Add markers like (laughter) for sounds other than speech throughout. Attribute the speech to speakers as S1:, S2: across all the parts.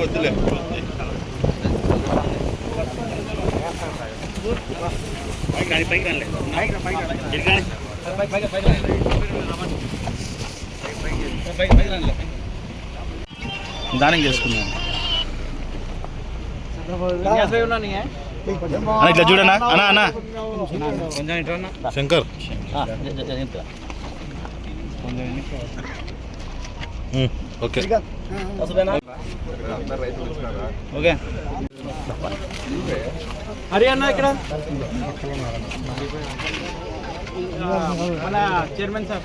S1: వద్దులే పైకి రాని పైకి రానిలే ఇటు రాని. దానం చేసుకున్నాను అన్న, ఇట్లా చూడనా? అన్నా అన్నా. శంకర్. ఓకే ఓకే
S2: హరియాణా ఇక్కడ? మన చైర్మన్ సార్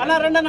S2: అన్న రండి. అన్న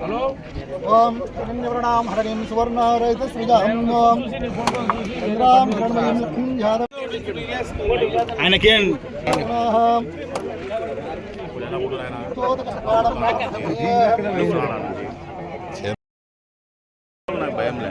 S3: ఓం హిరణ్యవర్ణాం హరణీం సువర్ణారైత సృజాం చంద్రాం హిరణ్మయీం లక్ష్మీం
S1: ఆయనకేం? భయం లే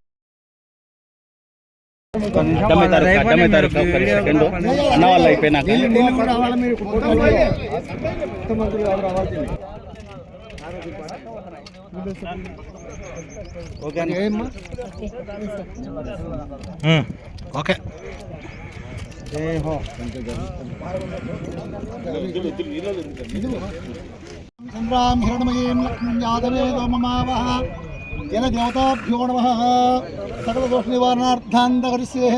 S1: అడ్డమవుతారు అడ్డమవుతారు ఒక్క సెకండ్. అన్న వాళ్ళు అయిపోయినాక. ఓకే.
S3: చంద్రాం హిరణమయీం లక్ష్మీం యాదవేదో మమావహ. జనదేవతాభ్యో నమ సకలదోష నివారణార్థాంతకరిష్యే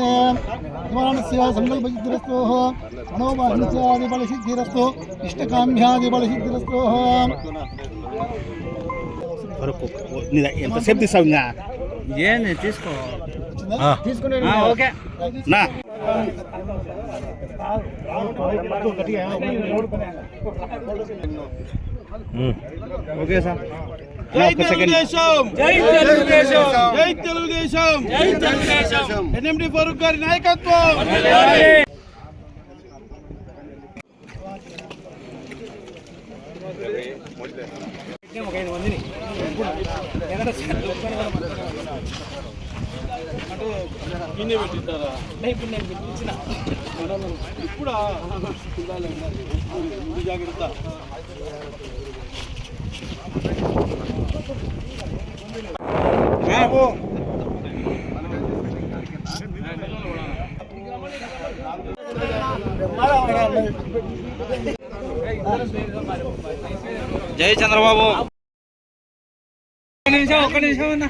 S3: విమానస్య సంకల్పసిద్ధిరస్తో మనోవాహిత్యాదిబలసిద్ధిరస్తో ఇష్టకామ్యాదిబలసిద్ధిరస్తో
S1: వరకు ఎంతసేపు తీసావు ఇంకా
S2: ఏంది తీసుకో
S3: తీసుకునే
S2: ఓకే
S1: నా
S2: ఓకే సార్
S1: నా ఒక్క సెకండ్
S2: జై తెలుగుదేశం జై తెలుగుదేశం జై తెలుగుదేశం ఎన్ఎండి ఫరూక్ గారి నాయకత్వం ఒక ఐదు మందిని
S4: అంటే గిన్నె పెట్టిస్తారా ఇప్పుడు నేను పెట్టించిన ఇప్పుడా పిల్లలు ఉన్నారు. ఇది జాగ్రత్త
S2: జై చంద్రబాబు. ఒక్క నిమిషం ఒక్క నిమిషం అన్న.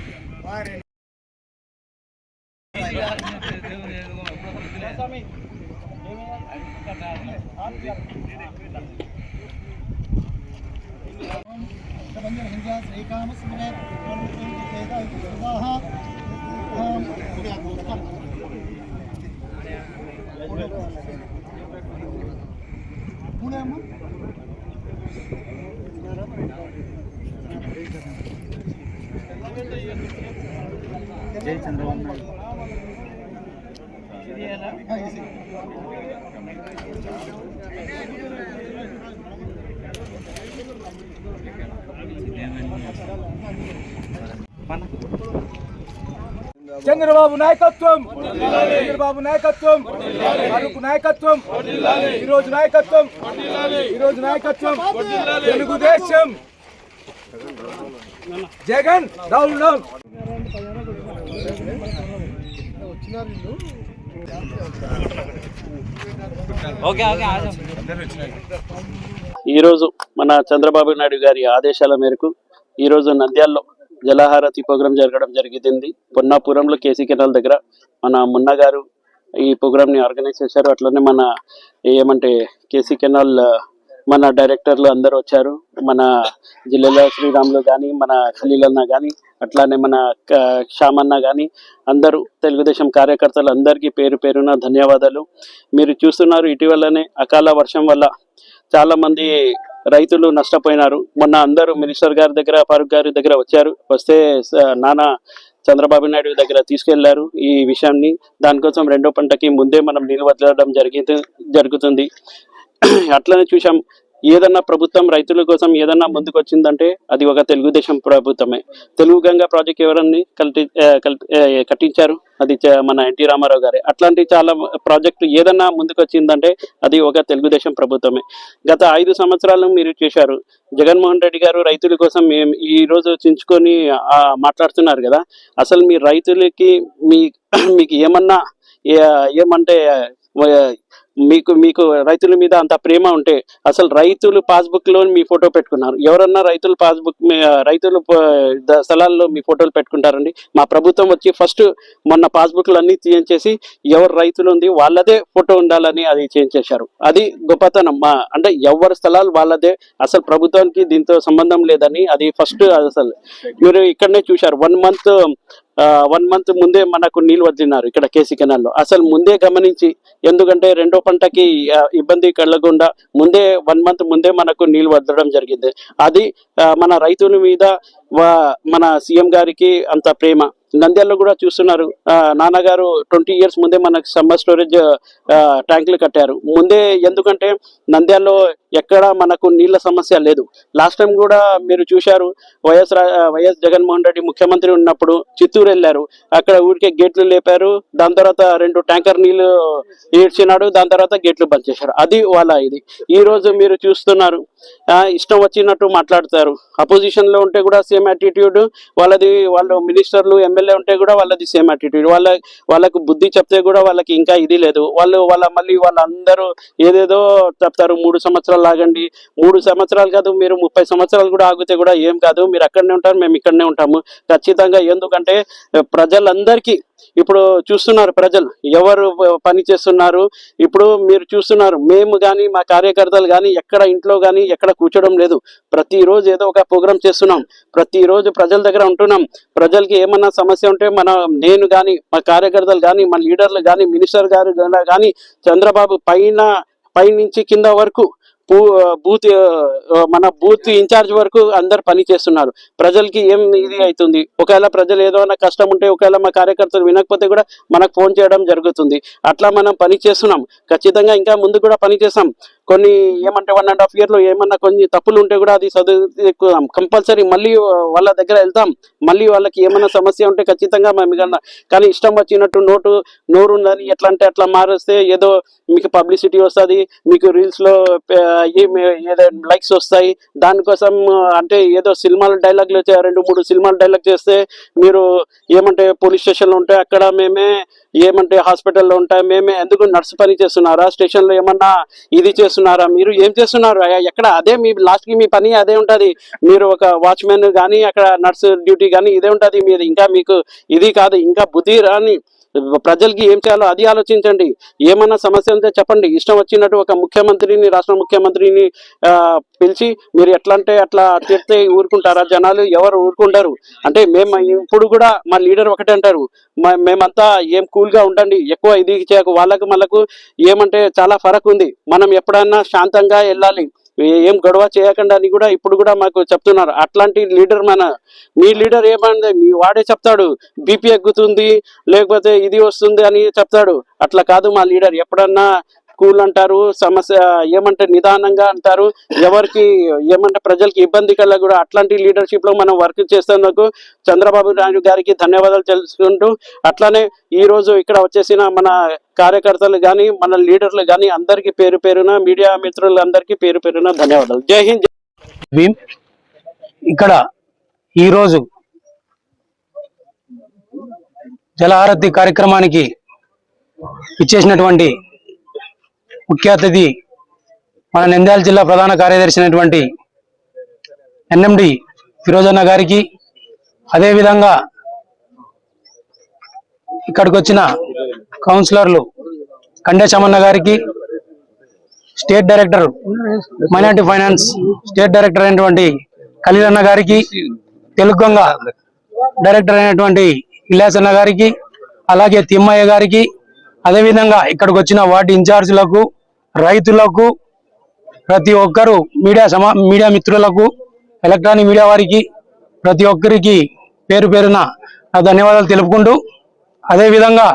S5: పుणे అమ్మ
S2: జై చంద్రబాబు నాయుడు
S5: ఆ, ఇది.
S4: చంద్రబాబు నాయకత్వం! చంద్రబాబు నాయకత్వం! అరుకు నాయకత్వం! ఈ రోజు నాయకత్వం! ఈ రోజు నాయకత్వం! Telugudesam! Jagan down down
S2: okay okay Azam
S6: ఈరోజు మన చంద్రబాబు నాయుడు గారి ఆదేశాల మేరకు ఈరోజు నంద్యాలలో జలహారతి ప్రోగ్రాం జరగడం జరిగింది. పొన్నాపురంలో కేసీ కెనాల్ దగ్గర మన మున్న గారు ఈ ప్రోగ్రామ్ని ఆర్గనైజ్ చేశారు. అట్లనే మన ఏమంటే కేసీ కెనాల్ మన డైరెక్టర్లు అందరూ వచ్చారు. మన జిల్లాలో శ్రీరాములు కానీ మన ఖలీల్ అన్న కానీ అట్లానే మన క- శ్యామన్న కానీ అందరూ తెలుగుదేశం కార్యకర్తలు అందరికీ పేరు పేరున ధన్యవాదాలు. మీరు చూస్తున్నారు ఇటీవలనే అకాల వర్షం వల్ల చాలామంది రైతులు నష్టపోయినారు. మొన్న అందరూ మినిస్టర్ గారి దగ్గర ఫారూక్ గారి దగ్గర వచ్చారు. వస్తే నానా చంద్రబాబు నాయుడు దగ్గర తీసుకెళ్ళారు ఈ విషయాన్ని. దానికోసం రెండో పంటకి ముందే మనం నీళ్ళు వదలడం జరిగింది జరుగుతుంది. (clears throat) అట్లనే చూసాం ఏదన్నా ప్రభుత్వం రైతుల కోసం ఏదన్నా ముందుకు వచ్చిందంటే అది ఒక తెలుగుదేశం ప్రభుత్వమే. తెలుగు గంగా ప్రాజెక్ట్ ఎవరన్నీ కల్టి కట్టించారు? అది చ- మన ఎన్టీ రామారావు గారే. అట్లాంటి చాలా ప్రాజెక్టు ఏదన్నా ముందుకు వచ్చిందంటే అది ఒక తెలుగుదేశం ప్రభుత్వమే. గత ఐదు సంవత్సరాలు మీరు చేశారు. జగన్మోహన్ రెడ్డి గారు రైతుల కోసం మేము ఈరోజు చించుకొని మాట్లాడుతున్నారు కదా. అసలు మీ రైతులకి మీ మీకు ఏమన్నా ఏమంటే మీకు మీకు రైతుల మీద అంత ప్రేమ ఉంటే అసలు రైతులు పాస్బుక్లో మీ ఫోటో పెట్టుకున్నారు. ఎవరన్నా రైతులు పాస్బుక్ మీ- రైతులు స్థలాల్లో మీ ఫోటోలు పెట్టుకుంటారండి. మా ప్రభుత్వం వచ్చి ఫస్ట్ మొన్న పాస్బుక్లు అన్ని చేంజ్ చేసి ఎవరు రైతులు ఉంది వాళ్ళదే ఫోటో ఉండాలని అది చేంజ్ చేశారు. అది గొప్పతనం. మా అంటే ఎవరి స్థలాలు వాళ్ళదే అసలు ప్రభుత్వానికి దీంతో సంబంధం లేదని అది ఫస్ట్ అసలు. మీరు ఇక్కడనే చూశారు. వన్ మంత్ వన్ మంత్ ముందే మనకు నీళ్ళు వదిలినారు ఇక్కడ కేసీ కెనాల్లో. అసలు ముందే గమనించి ఎందుకంటే రెండో పంటకి ఇబ్బంది కలగకుండా ముందే వన్ మంత్ ముందే మనకు నీళ్ళు వదలడం జరిగింది. అది మన రైతుల మీద వా- మన సీఎం గారికి అంత ప్రేమ. నంద్యాలలో కూడా చూస్తున్నారు నాన్నగారు ట్వంటీ ఇయర్స్ ముందే మనకు సమ్మర్ స్టోరేజ్ ట్యాంకులు కట్టారు. ముందే ఎందుకంటే నంద్యాలలో ఎక్కడ మనకు నీళ్ళ సమస్య లేదు. లాస్ట్ టైం కూడా మీరు చూశారు వైఎస్ రా- వైఎస్ జగన్మోహన్ రెడ్డి ముఖ్యమంత్రి ఉన్నప్పుడు చిత్తూరు వెళ్ళారు. అక్కడ ఊరికే గేట్లు లేపారు దాని తర్వాత రెండు ట్యాంకర్ నీళ్ళు ఈడ్చినాడు దాని తర్వాత గేట్లు బంద్ చేశారు. అది వాళ్ళ ఇది. ఈ రోజు మీరు చూస్తున్నారు ఇష్టం వచ్చినట్టు మాట్లాడతారు. అపోజిషన్లో ఉంటే కూడా సేమ్ యాటిట్యూడ్ వాళ్ళది వాళ్ళు మినిస్టర్లు ఎమ్మెల్యే ఉంటే కూడా వాళ్ళది సేమ్ యాటిట్యూడ్ వాళ్ళ వాళ్ళకు బుద్ధి చెప్తే కూడా వాళ్ళకి ఇంకా ఇది లేదు. వాళ్ళు వాళ్ళ మళ్ళీ వాళ్ళందరూ ఏదేదో చెప్తారు మూడు సంవత్సరాలు లాగండి. మూడు సంవత్సరాలు కాదు మీరు ముప్పై సంవత్సరాలు కూడా ఆగితే కూడా ఏం కాదు. మీరు అక్కడనే ఉంటారు మేము ఇక్కడనే ఉంటాము. ఖచ్చితంగా ఎందుకంటే ప్రజలందరికీ ఇప్పుడు చూస్తున్నారు ప్రజలు ఎవరు పని చేస్తున్నారు. ఇప్పుడు మీరు చూస్తున్నారు మేము కానీ మా కార్యకర్తలు కానీ ఎక్కడ ఇంట్లో కానీ ఎక్కడ కూర్చోడం లేదు. ప్రతిరోజు ఏదో ఒక ప్రోగ్రామ్ చేస్తున్నాం. ప్రతిరోజు ప్రజల దగ్గర ఉంటున్నాం. ప్రజలకి ఏమన్నా సమస్య ఉంటే మన నేను కానీ మా కార్యకర్తలు కానీ మా లీడర్లు కానీ మినిస్టర్ గారు కానీ చంద్రబాబు పైన పైనుంచి కింద వరకు బూ- బూత్ మన బూత్ ఇన్ఛార్జ్ వరకు అందరు పని చేస్తున్నారు. ప్రజలకి ఏం ఇది అవుతుంది? ఒకవేళ ప్రజలు ఏదైనా కష్టం ఉంటే ఒకవేళ మా కార్యకర్తలు వినకపోతే కూడా మనకు ఫోన్ చేయడం జరుగుతుంది. అట్లా మనం పని చేస్తున్నాం. ఖచ్చితంగా ఇంకా ముందు కూడా పని చేస్తాం. కొన్ని ఏమంటే వన్ అండ్ హాఫ్ ఇయర్లో ఏమన్నా కొన్ని తప్పులు ఉంటే కూడా అది చదువు కంపల్సరీ మళ్ళీ వాళ్ళ దగ్గర వెళ్తాం. మళ్ళీ వాళ్ళకి ఏమైనా సమస్య ఉంటే ఖచ్చితంగా మేము కానీ ఇష్టం వచ్చినట్టు నోటు నోరు ఉందని ఎట్లా అంటే అట్లా మారేస్తే ఏదో మీకు పబ్లిసిటీ వస్తుంది మీకు రీల్స్లో ఏదో లైక్స్ వస్తాయి. దానికోసం అంటే ఏదో సినిమాల డైలాగ్లు వచ్చే రెండు మూడు సినిమాల డైలాగ్ చేస్తే మీరు ఏమంటే పోలీస్ స్టేషన్లో ఉంటే అక్కడ మేమే ఏమంటే హాస్పిటల్లో ఉంటాయి మేమే ఎందుకు నర్సు పని చేస్తున్నారా? స్టేషన్లో ఏమన్నా ఇది చేస్తున్నారా? మీరు ఏం చేస్తున్నారు? ఎక్కడ అదే మీ లాస్ట్కి మీ పని అదే ఉంటది. మీరు ఒక వాచ్మెన్ కానీ అక్కడ నర్సు డ్యూటీ కానీ ఇదే ఉంటది. మీరు ఇంకా మీకు ఇది కాదు ఇంకా బుద్ధి రాని ప్రజలకి ఏం చేయాలో అది ఆలోచించండి. ఏమన్నా సమస్య ఉంటే చెప్పండి. ఇష్టం వచ్చినట్టు ఒక ముఖ్యమంత్రిని రాష్ట్ర ముఖ్యమంత్రిని పిలిచి మీరు ఎట్లా అంటే అట్లా తిడితే ఊరుకుంటారా? జనాలు ఎవరు ఊరుకుంటారు అంటే మేము ఇప్పుడు కూడా మా లీడర్ ఒకటే అంటారు. మ- మేమంతా ఏం కూల్గా ఉండండి. ఎక్కువ ఇది చేయకు. వాళ్ళకు మనకు ఏమంటే చాలా ఫరక్ ఉంది. మనం ఎప్పుడన్నా శాంతంగా వెళ్ళాలి. ఏం గొడవ చేయకుండా అని కూడా ఇప్పుడు కూడా మాకు చెప్తున్నారు. అట్లాంటి లీడర్ మన మీ లీడర్ ఏమంది? మీ వాడే చెప్తాడు. బీపీ ఎక్కుతుంది లేకపోతే ఇది వస్తుంది అని చెప్తాడు. అట్లా కాదు మా లీడర్. ఎప్పుడన్నా కూల్ అంటారు సమస్య ఏమంటే నిదానంగా అంటారు ఎవరికి ఏమంటే ప్రజలకి ఇబ్బంది కల్లా కూడా అట్లాంటి లీడర్షిప్లో మనం వర్క్ చేస్తున్నందుకు చంద్రబాబు నాయుడు గారికి ధన్యవాదాలు తెలుసుకుంటూ అట్లానే ఈ రోజు ఇక్కడ వచ్చేసిన మన కార్యకర్తలు కానీ మన లీడర్లు కానీ అందరికీ పేరు పేరున మీడియా మిత్రులందరికీ పేరు పేరున ధన్యవాదాలు. జై హింద్
S7: భీమ్. ఇక్కడ ఈరోజు జలహారతి కార్యక్రమానికి ఇచ్చేసినటువంటి ముఖ్య అతిథి మన నంద్యాల జిల్లా ప్రధాన కార్యదర్శి అయినటువంటి ఎన్ఎండి ఫిరోజన్న గారికి అదేవిధంగా ఇక్కడికి వచ్చిన కౌన్సిలర్లు కండేశమన్న గారికి state director minority finance state director అయినటువంటి ఖలీల్ గారికి తెలుగంగ డైరెక్టర్ అయినటువంటి ఇల్లాసన్న గారికి అలాగే తిమ్మయ్య గారికి అదేవిధంగా ఇక్కడికి వచ్చిన వార్డు ఇన్ఛార్జీలకు రైతులకు ప్రతి ఒక్కరు మీడియా సమా మీడియా మిత్రులకు ఎలక్ట్రానిక్ మీడియా వారికి ప్రతి ఒక్కరికి పేరు పేరున ధన్యవాదాలు తెలుపుకుంటూ అదేవిధంగా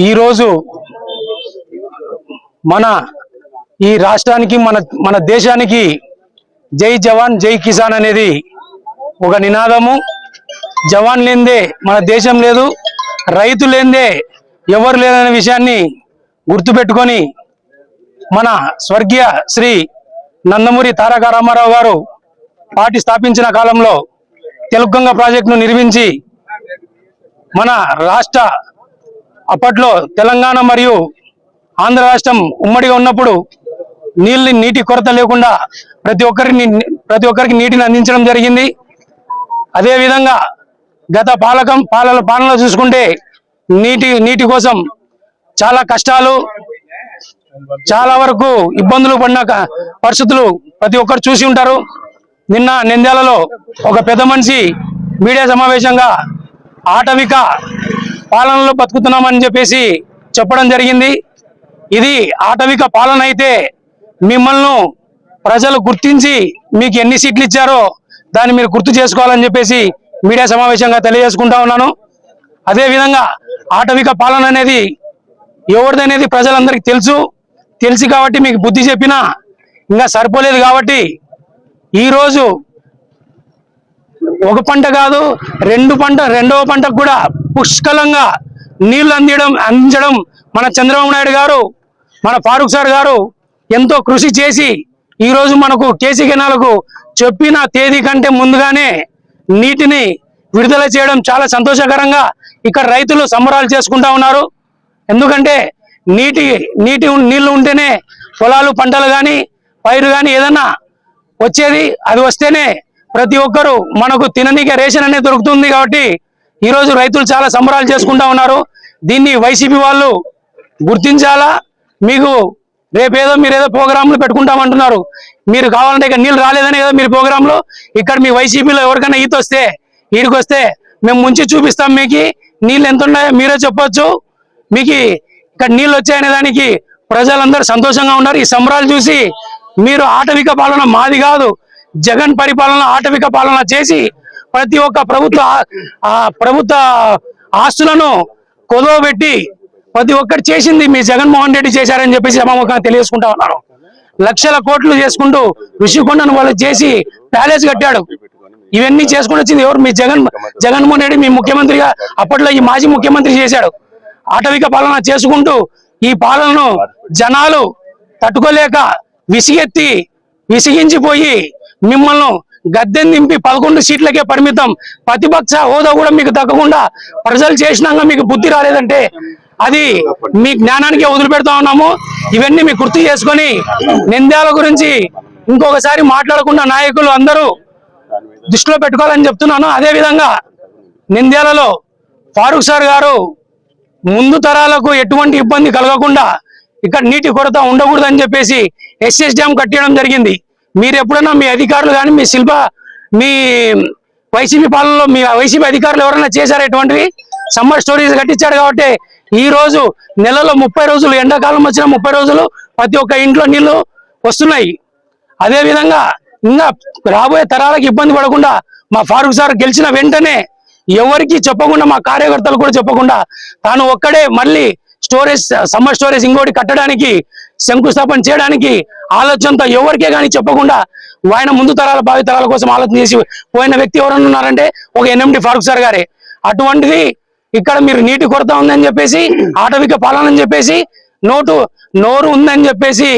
S7: ఈరోజు మన ఈ రాష్ట్రానికి మన మన దేశానికి జై జవాన్ జై కిసాన్ అనేది ఒక నినాదము. జవాన్ లేందే మన దేశం లేదు రైతు లేందే ఎవరు లేదనే విషయాన్ని గుర్తుపెట్టుకొని మన స్వర్గీయ శ్రీ నందమూరి తారక రామారావు గారు పార్టీ స్థాపించిన కాలంలో తెలుగంగ ప్రాజెక్టును నిర్మించి మన రాష్ట్ర అప్పట్లో తెలంగాణ మరియు ఆంధ్ర రాష్ట్రం ఉమ్మడిగా ఉన్నప్పుడు నీళ్ళని నీటి కొరత లేకుండా ప్రతి ఒక్కరికి ప్రతి ఒక్కరికి నీటిని అందించడం జరిగింది. అదేవిధంగా గత పాలకం పాలన పాలనలో చూసుకుంటే నీటి నీటి కోసం చాలా కష్టాలు చాలా వరకు ఇబ్బందులు పడిన క- పరిస్థితులు ప్రతి ఒక్కరు చూసి ఉంటారు. నిన్న నింద్యాలలో ఒక పెద్ద మనిషి మీడియా సమావేశంగా ఆటవిక పాలనలో బతుకుతున్నామని చెప్పేసి చెప్పడం జరిగింది. ఇది ఆటవిక పాలన అయితే మిమ్మల్ని ప్రజలు గుర్తించి మీకు ఎన్ని సీట్లు ఇచ్చారో దాన్ని మీరు గుర్తు చేసుకోవాలని చెప్పేసి మీడియా సమావేశంగా తెలియజేసుకుంటా ఉన్నాను. అదేవిధంగా ఆటవిక పాలన అనేది ఎవరిదనేది ప్రజలందరికీ తెలుసు. తెలుసు కాబట్టి మీకు బుద్ధి చెప్పినా ఇంకా సరిపోలేదు కాబట్టి ఈరోజు ఒక పంట కాదు రెండు పంట రెండవ పంటకు కూడా పుష్కలంగా నీళ్ళు అందించడం అందించడం మన చంద్రబాబు నాయుడు గారు మన ఫారూక్ సార్ గారు ఎంతో కృషి చేసి ఈరోజు మనకు కేసీ కెనాలకు చెప్పిన తేదీ కంటే ముందుగానే నీటిని విడుదల చేయడం చాలా సంతోషకరంగా ఇక్కడ రైతులు సంబరాలు చేసుకుంటా ఉన్నారు. ఎందుకంటే నీటి నీటి నీళ్ళు ఉంటేనే పొలాలు పంటలు కానీ పైరు కానీ ఏదన్నా వచ్చేది అది వస్తేనే ప్రతి ఒక్కరూ మనకు తిననీకే రేషన్ అనేది దొరుకుతుంది కాబట్టి ఈరోజు రైతులు చాలా సంబరాలు చేసుకుంటా ఉన్నారు. దీన్ని వైసీపీ వాళ్ళు గుర్తించాలా? మీకు రేపేదో మీరు ఏదో ప్రోగ్రాంలు పెట్టుకుంటామంటున్నారు. మీరు కావాలంటే ఇక్కడ నీళ్ళు రాలేదని ఏదో మీరు ప్రోగ్రాంలో. ఇక్కడ మీ వైసీపీలో ఎవరికైనా ఈత వస్తే ఈడికి వస్తే మేము ముంచి చూపిస్తాం మీకు. నీళ్ళు ఎంత ఉన్నాయో మీరే చెప్పొచ్చు. మీకు ఇక్కడ నీళ్ళు వచ్చాయనే దానికి ప్రజలందరూ సంతోషంగా ఉన్నారు. ఈ సంబరాలు చూసి మీరు ఆటవిక పాలన మాది కాదు. జగన్ పరిపాలన ఆటవిక పాలన చేసి ప్రతి ఒక్క ప్రభుత్వ ఆ- ప్రభుత్వ ఆస్తులను కొదవబెట్టి ప్రతి ఒక్కటి చేసింది మీ జగన్మోహన్ రెడ్డి చేశారని చెప్పేసి సమాముఖంగా తెలియజేసుకుంటా ఉన్నారు లక్షల కోట్లు చేసుకుంటూ ఋషికొండను వాళ్ళు చేసి ప్యాలెస్ కట్టాడు. ఇవన్నీ చేసుకుని వచ్చింది ఎవరు? మీ జగన్ జగన్మోహన్ రెడ్డి మీ ముఖ్యమంత్రిగా అప్పట్లో ఈ మాజీ ముఖ్యమంత్రి చేశాడు. ఆటవిక పాలన చేసుకుంటూ ఈ పాలనను జనాలు తట్టుకోలేక విసిగెత్తి విసిగించిపోయి మిమ్మల్ని గద్దె దింపి పదకొండు సీట్లకే పరిమితం. ప్రతిపక్ష హోదా కూడా మీకు తగ్గకుండా ప్రజలు చేసినాక మీకు బుద్ధి రాలేదంటే అది మీ జ్ఞానానికే వదిలిపెడతా ఉన్నాము. ఇవన్నీ మీకు గుర్తు చేసుకొని నింద్యాల గురించి ఇంకొకసారి మాట్లాడకుండా నాయకులు అందరూ దృష్టిలో పెట్టుకోవాలని చెప్తున్నాను. అదే విధంగా నింద్యాలలో ఫారూక్ సార్ గారు ముందు తరాలకు ఎటువంటి ఇబ్బంది కలగకుండా ఇక్కడ నీటి కొరత ఉండకూడదని చెప్పేసి ఎస్ఎస్ డ్యామ్ కట్టడం జరిగింది. మీరు ఎప్పుడైనా మీ అధికారులు కానీ మీ శిల్ప మీ వైసీపీ పాలనలో మీ వైసీపీ అధికారులు ఎవరైనా చేశారు ఎటువంటివి సమ్మర్ స్టోరీస్ కట్టించాడు కాబట్టి ఈ రోజు నెలలో ముప్పై రోజులు ఎండాకాలం వచ్చిన ముప్పై రోజులు ప్రతి ఒక్క ఇంట్లో నీళ్ళు వస్తున్నాయి. అదే విధంగా ఇంకా రాబోయే తరాలకు ఇబ్బంది పడకుండా మా ఫారూక్ సార్ గెలిచిన వెంటనే ఎవరికి చెప్పకుండా మా కార్యకర్తలు కూడా చెప్పకుండా తాను ఒక్కడే మళ్ళీ స్టోరేజ్ సమ్మర్ స్టోరేజ్ ఇంకోటి కట్టడానికి శంకుస్థాపన చేయడానికి ఆలోచనతో ఎవరికే కానీ చెప్పకుండా ఆయన ముందు తరాల భావి తరాల కోసం ఆలోచన చేసి పోయిన వ్యక్తి ఎవరన్నా ఉన్నారంటే ఒక ఎన్ఎండి ఫారూక్ సార్ గారే. అటువంటిది ఇక్కడ మీరు నీటి కొరత ఉందని చెప్పేసి ఆటవిక పాలన అని చెప్పేసి నోటు నోరు ఉందని చెప్పేసి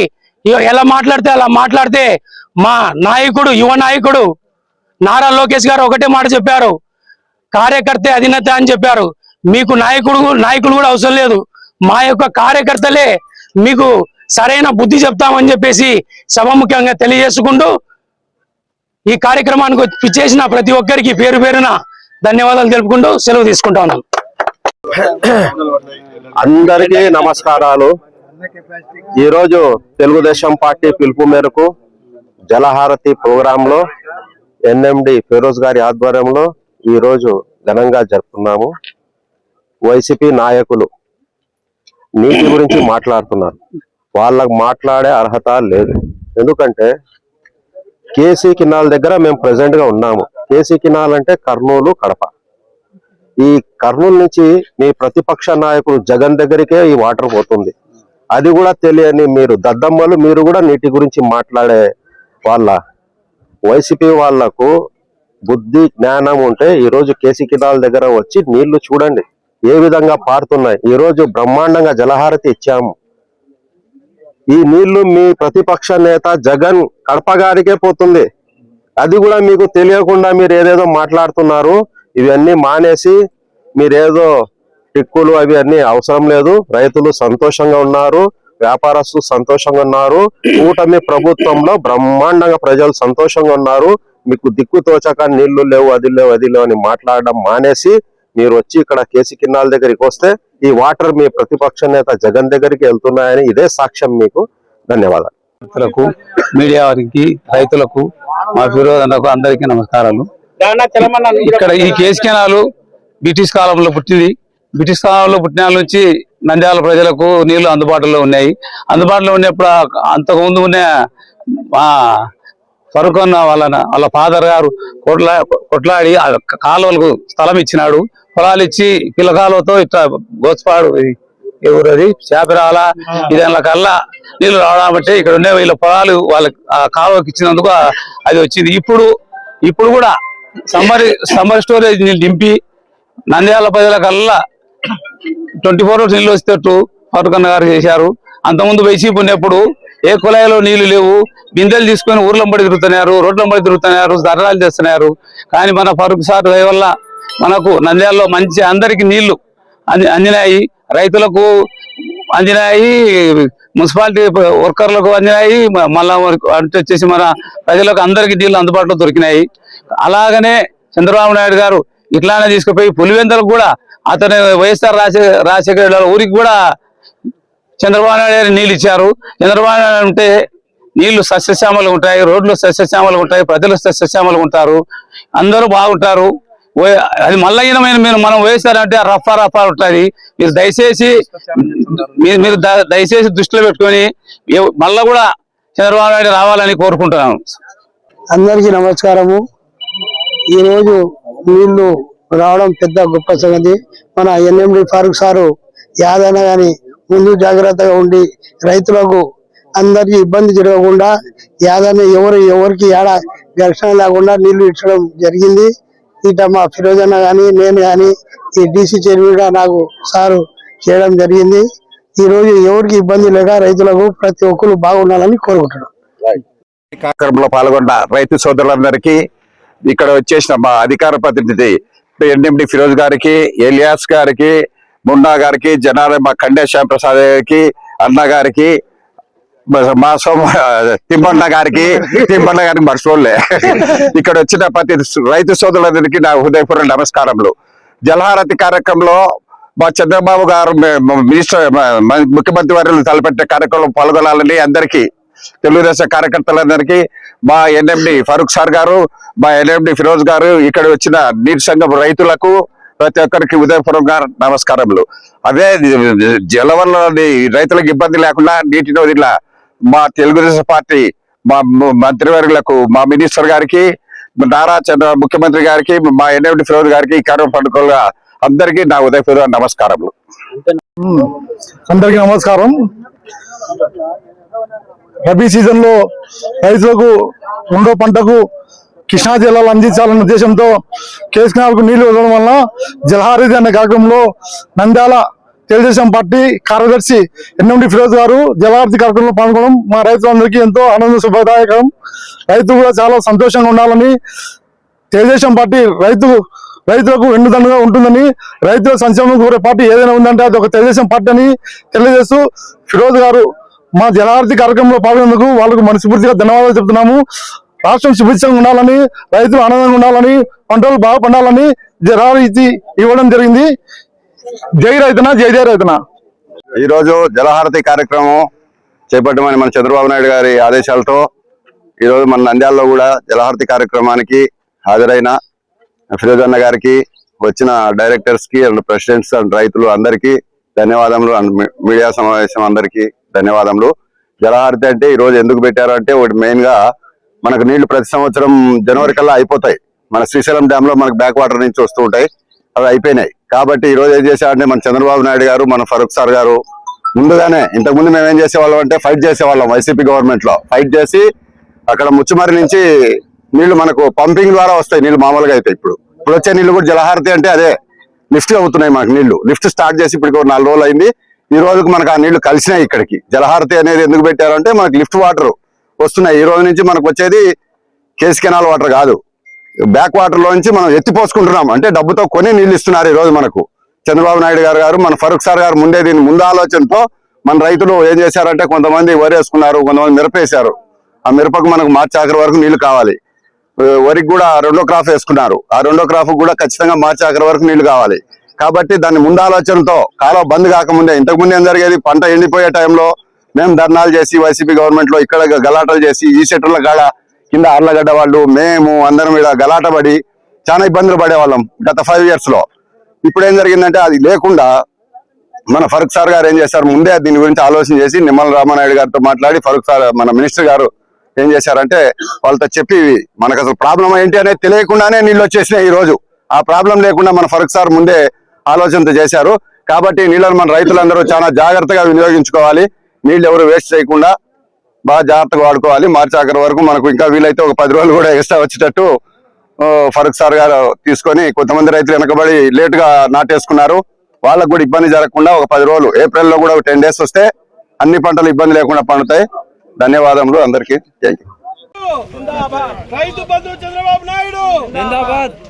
S7: ఎలా మాట్లాడితే అలా మాట్లాడితే మా నాయకుడు యువ నాయకుడు నారా లోకేష్ గారు ఒకటే మాట చెప్పారు. కార్యకర్త అధినేత అని చెప్పారు. మీకు నాయకుడు నాయకులు కూడా అవసరం లేదు. మా యొక్క కార్యకర్తలే మీకు సరైన బుద్ధి చెప్తామని చెప్పేసి సభముఖ్యంగా తెలియజేసుకుంటూ ఈ కార్యక్రమానికి వచ్చి చేసిన ప్రతి ఒక్కరికి పేరు పేరున ధన్యవాదాలు తెలుపుకుంటూ సెలవు తీసుకుంటా ఉన్నాను
S8: అందరికీ నమస్కారాలు. ఈరోజు తెలుగుదేశం పార్టీ పిలుపు మేరకు జలహారతి ప్రోగ్రామ్లో ఎన్ఎండి ఫిరోజ్ గారి ఆధ్వర్యంలో ఈ రోజు ఘనంగా జరుపుకున్నాము. వైసీపీ నాయకులు నీటి గురించి మాట్లాడుతున్నారు. వాళ్ళకు మాట్లాడే అర్హత లేదు. ఎందుకంటే కేసీ కినాల్ దగ్గర మేము ప్రెసెంట్గా ఉన్నాము. కేసీ కినాల్ అంటే కర్నూలు కడప. ఈ కర్నూలు నుంచి మీ ప్రతిపక్ష నాయకుడు జగన్ దగ్గరికే ఈ వాటర్ పోతుంది. అది కూడా తెలియని మీరు దద్దమ్మలు మీరు కూడా నీటి గురించి మాట్లాడే వాళ్ళ వైసీపీ వాళ్ళకు బుద్ధి జ్ఞానం ఉంటే ఈరోజు కేసీ కినాల్ దగ్గర వచ్చి నీళ్ళు చూడండి. ఏ విధంగా పారుతున్నాయి. ఈరోజు బ్రహ్మాండంగా జలహారతి ఇచ్చాము. ఈ నీళ్ళు మీ ప్రతిపక్ష నేత జగన్ కడప గారికే పోతుంది. అది కూడా మీకు తెలియకుండా మీరు ఏదేదో మాట్లాడుతున్నారు. ఇవన్నీ మానేసి మీరేదో టిక్కులు అవి అన్ని అవసరం లేదు. రైతులు సంతోషంగా ఉన్నారు. వ్యాపారస్తులు సంతోషంగా ఉన్నారు. కూటమి ప్రభుత్వంలో బ్రహ్మాండంగా ప్రజలు సంతోషంగా ఉన్నారు. మీకు దిక్కు తోచక నీళ్ళు లేవు అది లేవు అది లేవు అని మాట్లాడడం మానేసి మీరు వచ్చి ఇక్కడ కేసీ కిన్నాల దగ్గరికి వస్తే ఈ వాటర్ మీ ప్రతిపక్ష నేత జగన్ దగ్గరికి వెళ్తున్నాయని ఇదే సాక్ష్యం మీకు. ధన్యవాదాలు.
S9: రైతులకు మీడియా వారికి రైతులకు మా విరోధనకు అందరికీ నమస్కారాలు. ఇక్కడ ఈ కేసు కెనాలు బ్రిటిష్ కాలంలో పుట్టింది. బ్రిటిష్ కాలంలో పుట్టిన నుంచి నంద్యాల ప్రజలకు నీళ్ళు అందుబాటులో ఉన్నాయి. అందుబాటులో ఉన్నప్పుడు అంతకు ముందు ఉన్న మా ఫరూక్ అన్న వాళ్ళ వాళ్ళ ఫాదర్ గారు కొట్లా కొట్లాడి కాలువలకు స్థలం ఇచ్చినాడు. పొలాలు ఇచ్చి పిల్లకాలువతో ఇట్లా గోస్పాడు. ఎవరు ఏ అది చేపరాల ఇదాని కల్లా నీళ్ళు రావడం బట్టి ఇక్కడ ఉండే వీళ్ళ పొలాలు వాళ్ళ ఆ కాలువకి ఇచ్చినందుకు అది వచ్చింది. ఇప్పుడు ఇప్పుడు కూడా సమ్మర్ సమ్మర్ స్టోరేజ్ నీళ్ళు నింపి నంద్యాల ప్రజల కల్లా ట్వంటీ ఫోర్ అవర్స్ నీళ్ళు వచ్చేటట్టు ఫరూక్ అన్న గారు చేశారు. అంతకుముందు వైసీపీ ఉన్నప్పుడు ఏ కుళాయిలో నీళ్ళు లేవు బిందెలు తీసుకొని ఊర్లంబడి తిరుగుతున్నారు రోడ్లంబడి తిరుగుతున్నారు ధర్నాలు చేస్తున్నారు. కానీ మన ఫరూక్ సార్ వల్ల మనకు నంద్యాలలో మంచి అందరికి నీళ్ళు అంది అందినాయి. రైతులకు అందినాయి మున్సిపాలిటీ వర్కర్లకు అందినాయి మళ్ళా వచ్చేసి మన ప్రజలకు అందరికి నీళ్ళు అందుబాటులో దొరికినాయి. అలాగనే చంద్రబాబు నాయుడు గారు ఇట్లానే తీసుకుపోయి పులివెందులకు కూడా అతను వైఎస్ఆర్ రాజశేఖర రాజశేఖర ఊరికి కూడా చంద్రబాబు నాయుడు గారు నీళ్ళు ఇచ్చారు. చంద్రబాబు నాయుడు అంటే నీళ్ళు సస్యశ్యామలు ఉంటాయి రోడ్లు సస్యశ్యామలు ఉంటాయి ప్రజలు సస్యశ్యామలు ఉంటారు అందరూ బాగుంటారు. అది మల్లయ్యమైన మీరు మనం వేసారంటే రఫా రఫా ఉంటుంది. మీరు దయచేసి మీరు మీరు ద- దయచేసి దృష్టిలో పెట్టుకొని మళ్ళా కూడా చంద్రబాబు నాయుడు రావాలని కోరుకుంటున్నాను.
S10: అందరికీ నమస్కారము. ఈరోజు నీళ్ళు రావడం పెద్ద గొప్ప సంగతి. మన ఎన్ఎండి ఫారూక్ సారు యాదైనా కానీ ముందు జాగ్రత్తగా ఉండి రైతులకు అందరికీ ఇబ్బంది జరగకుండా యాదన్న ఎవరు ఎవరికి ఏడ ఘర్షణ లేకుండా నీళ్ళు ఇచ్చడం జరిగింది. ఇట మా ఫిరోజన్న కానీ నేను కానీ ఈ డీసీ చైర్మన్ నాకు సారు చేయడం జరిగింది. ఈ రోజు ఎవరికి ఇబ్బంది లేక రైతులకు ప్రతి ఒక్కరు బాగుండాలని కోరుకుంటున్నాను
S11: కార్యక్రమంలో పాల్గొన్న రైతు సోదరులందరికీ ఇక్కడ వచ్చేసిన మా అధికార ప్రతినిధి ఎన్ఎండి ఫిరోజ్ గారికి ఎలియాస్ గారికి మున్నా గారికి జనాల మా ఖండే శ్యామ్ ప్రసాద్ గారికి అన్న గారికి మా- మా సోమ తిమ్మన్న గారికి తిమ్మన్న గారికి మర్చిపోలే. ఇక్కడ వచ్చిన ప్రతి రైతు సోదరులందరికీ నా హృదయపూర్వ నమస్కారములు. జలహారతి కార్యక్రమంలో మా చంద్రబాబు గారు మినిస్టర్ ముఖ్యమంత్రి వారిని తలపెట్టే కార్యక్రమంలో పాల్గొనాలని అందరికీ తెలుగుదేశం కార్యకర్తలందరికీ మా ఎన్ఎండి ఫరూక్ సార్ గారు మా ఎన్ఎండి ఫిరోజ్ గారు ఇక్కడ వచ్చిన నీటి సంఘం రైతులకు ప్రతి ఒక్కరికి ఉదయపూర్వకంగా నమస్కారములు. అదే జల రైతులకు ఇబ్బంది లేకుండా నీటిని వదిలిన మా తెలుగుదేశం పార్టీ మా మ- మంత్రివర్యులకు మా మినిస్టర్ గారికి నారా చంద్ర ముఖ్యమంత్రి గారికి మా ఎన్ఎండి ఫిరోజ్ గారికి ఈ పండుగలుగా పండుగ అందరికీ నా ఉదయపూర్వ నమస్కారములు.
S5: అందరికీ నమస్కారం. రబీ సీజన్లో రైతులకు రెండో పంటకు కృష్ణా జిల్లాలో అందించాలన్న ఉద్దేశంతో కేసు కెనాల్కు నీళ్ళు వదలడం వలన జలహారిది అనే కార్యక్రమంలో నంద్యాల తెలుగుదేశం పార్టీ కార్యదర్శి ఎన్ఎండి ఫిరోజ్ గారు జలహారతి కార్యక్రమంలో పాల్గొనడం మా రైతులందరికీ ఎంతో ఆనంద శుభదాయకం. రైతు కూడా చాలా సంతోషంగా ఉండాలని తెలుగుదేశం పార్టీ రైతు రైతులకు వెన్నుదండుగా ఉంటుందని రైతుల సంక్షేమం కోరే పార్టీ ఏదైనా ఉందంటే అది ఒక తెలుగుదేశం పార్టీ అని తెలియజేస్తూ ఫిరోజ్ గారు మా జలార్థి కార్యక్రమంలో పాల్గొనేందుకు వాళ్ళకు మనస్ఫూర్తిగా ధన్యవాదాలు చెప్తున్నాము. రాష్ట్రం సుభిక్షంగా ఉండాలని రైతులు ఆనందంగా ఉండాలని పంటలు బాగా పండాలని జలారీతి ఇవ్వడం జరిగింది. జై రైతున జై జై రైతున
S11: ఈరోజు జలహారతి కార్యక్రమం చేపట్టమని మన చంద్రబాబు నాయుడు గారి ఆదేశాలతో ఈ రోజు మన నంద్యాలలో కూడా జలహారతి కార్యక్రమానికి హాజరైన ఫిరోజ్ అన్న గారికి వచ్చిన డైరెక్టర్స్కి అండ్ ప్రెసిడెంట్స్ అండ్ రైతులు అందరికీ ధన్యవాదములు అండ్ మీ- మీడియా సమావేశం అందరికీ ధన్యవాదములు. జలహారతి అంటే ఈ రోజు ఎందుకు పెట్టారు అంటే ఒకటి మెయిన్గా మనకు నీళ్ళు ప్రతి సంవత్సరం జనవరి కల్లా అయిపోతాయి. మన శ్రీశైలం డ్యామ్లో మనకు బ్యాక్ వాటర్ నుంచి వస్తూ ఉంటాయి. అవి అయిపోయినాయి. కాబట్టి ఈ రోజు ఏం చేశారంటే మన చంద్రబాబు నాయుడు గారు మన ఫరూక్ సార్ గారు ముందుగానే ఇంతకు ముందు మేము ఏం చేసేవాళ్ళం అంటే ఫైట్ చేసేవాళ్ళం వైసీపీ గవర్నమెంట్లో. ఫైట్ చేసి అక్కడ ముచ్చుమరి నుంచి నీళ్ళు మనకు పంపింగ్ ద్వారా వస్తాయి నీళ్ళు మామూలుగా అయితే ఇప్పుడు. ఇప్పుడు వచ్చే నీళ్ళు కూడా జలహారతి అంటే అదే. లిఫ్ట్ అవుతున్నాయి మనకు నీళ్ళు. లిఫ్ట్ స్టార్ట్ చేసి ఇప్పుడు ఒక నాలుగు రోజులు అయింది. ఈ రోజుకి మనకు ఆ నీళ్ళు కలిసినాయి ఇక్కడికి. జలహారతి అనేది ఎందుకు పెట్టారంటే మనకు లిఫ్ట్ వాటర్ వస్తున్నాయి. ఈ రోజు నుంచి మనకు వచ్చేది కేసు కెనాల్ వాటర్ కాదు. బ్యాక్ వాటర్ లోంచి మనం ఎత్తిపోసుకుంటున్నాం అంటే డబ్బుతో కొని నీళ్ళు ఇస్తున్నారు ఈ రోజు మనకు. చంద్రబాబు నాయుడు గారు గారు మన ఫరూక్ సార్ గారు ముందే దీని ముందు ఆలోచనతో మన రైతులు ఏం చేశారంటే కొంతమంది వరి వేసుకున్నారు కొంతమంది మిరప వేశారు ఆ మిరపకు మనకు మార్చి ఆఖరి వరకు నీళ్ళు కావాలి. వరికి కూడా రెండో క్రాప్ వేసుకున్నారు. ఆ రెండో క్రాప్ కూడా ఖచ్చితంగా మార్చి ఆఖరి వరకు నీళ్ళు కావాలి. కాబట్టి దాన్ని ముందాలోచనతో కాలువ బంద్ కాకముందే ఇంతకు ముందు ఏం జరిగేది? పంట ఎండిపోయే టైంలో మేము ధర్నాలు చేసి వైసీపీ గవర్నమెంట్లో ఇక్కడ గలాటలు చేసి ఈ సెటర్ల కాడ కింద అర్లగడ్డ వాళ్ళు మేము అందరం ఇక్కడ గలాట పడి చాలా ఇబ్బందులు పడేవాళ్ళం గత ఫైవ్ ఇయర్స్లో. ఇప్పుడు ఏం జరిగిందంటే అది లేకుండా మన ఫరూక్ సార్ గారు ఏం చేశారు? ముందే దీని గురించి ఆలోచన చేసి నిమ్మల రామానాయుడు గారితో మాట్లాడి ఫరూక్ సార్ మన మినిస్టర్ గారు ఏం చేశారంటే వాళ్ళతో చెప్పి మనకు అసలు ప్రాబ్లం ఏంటి అనేది తెలియకుండానే నీళ్ళు వచ్చేసినాయి ఈ రోజు ఆ ప్రాబ్లం లేకుండా మన ఫరూక్ సార్ ముందే ఆలోచనతో చేశారు. కాబట్టి నీళ్ళను మన రైతులందరూ చాలా జాగ్రత్తగా వినియోగించుకోవాలి. నీళ్ళు ఎవరు వేస్ట్ చేయకుండా బాగా జాగ్రత్తగా వాడుకోవాలి. మార్చి ఆఖరి వరకు మనకు ఇంకా వీలైతే ఒక పది రోజులు కూడా ఎక్స్ట్రా వచ్చేటట్టు ఫరూక్ సార్ గారు తీసుకొని కొంతమంది రైతులు వెనకబడి లేటుగా నాటేసుకున్నారు. వాళ్ళకు కూడా ఇబ్బంది జరగకుండా ఒక పది రోజులు ఏప్రిల్లో కూడా ఒక టెన్ డేస్ వస్తే అన్ని పంటలు ఇబ్బంది లేకుండా పండుతాయి. ధన్యవాదములు అందరికీ. Thank you
S4: Rythu Bandhu Chandrababu Naidu.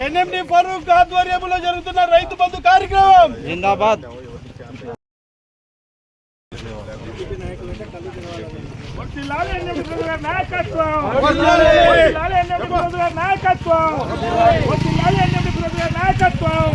S4: NMD Farooq ఆధ్వర్యంలో జరుగుతున్న రైతు బంధు కార్యక్రమం.
S2: జిందాబాద్.
S4: నాయకత్వం. నాయకత్వం.